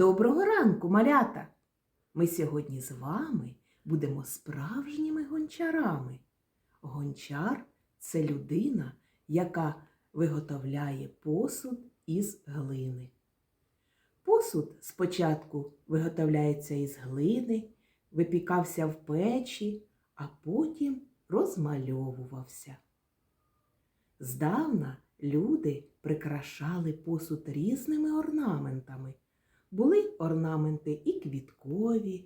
Доброго ранку, малята! Ми сьогодні з вами будемо справжніми гончарами. Гончар це людина, яка виготовляє посуд із глини. Посуд спочатку виготовляється із глини, випікався в печі, а потім розмальовувався. Здавна люди прикрашали посуд різними орнаментами. Були орнаменти і квіткові,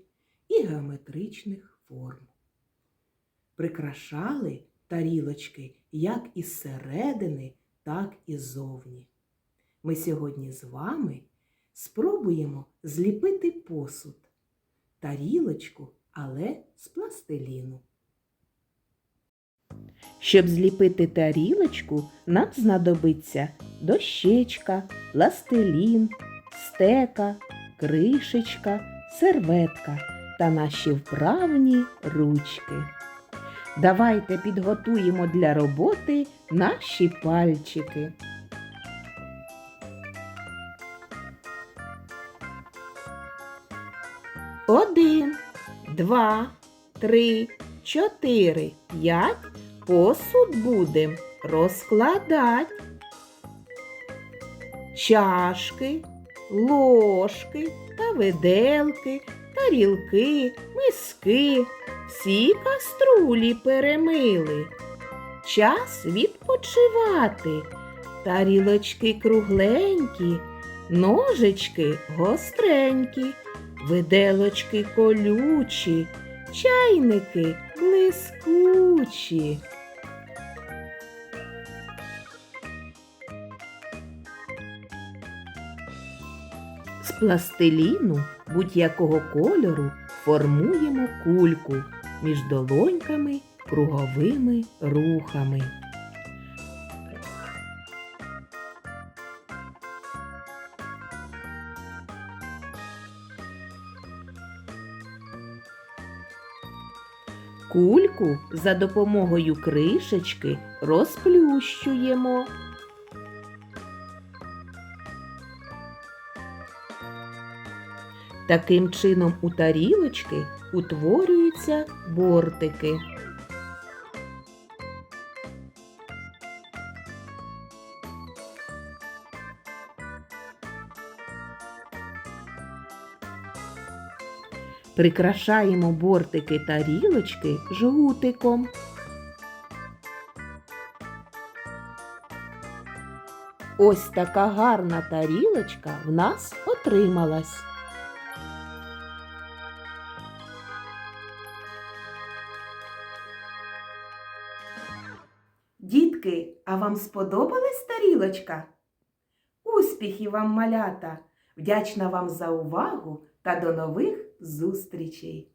і геометричних форм. Прикрашали тарілочки як із середини, так і ззовні. Ми сьогодні з вами спробуємо зліпити посуд, тарілочку, але з пластиліну. Щоб зліпити тарілочку, нам знадобиться дощечка, пластилін, стека, кришечка, серветка та наші вправні ручки. Давайте підготуємо для роботи наші пальчики. Один, два, три, чотири, п'ять. Посуд будем розкладати. Чашки, ложки та виделки, тарілки, миски. Всі каструлі перемили. Час відпочивати. Тарілочки кругленькі, ножички гостренькі, виделочки колючі, чайники блискучі. З пластиліну будь-якого кольору формуємо кульку між долоньками круговими рухами. Кульку за допомогою кришечки розплющуємо. Таким чином у тарілочки утворюються бортики. Прикрашаємо бортики тарілочки жгутиком. Ось така гарна тарілочка в нас отрималась. Дітки, а вам сподобалась тарілочка? Успіхів вам, малята! Вдячна вам за увагу та до нових зустрічей!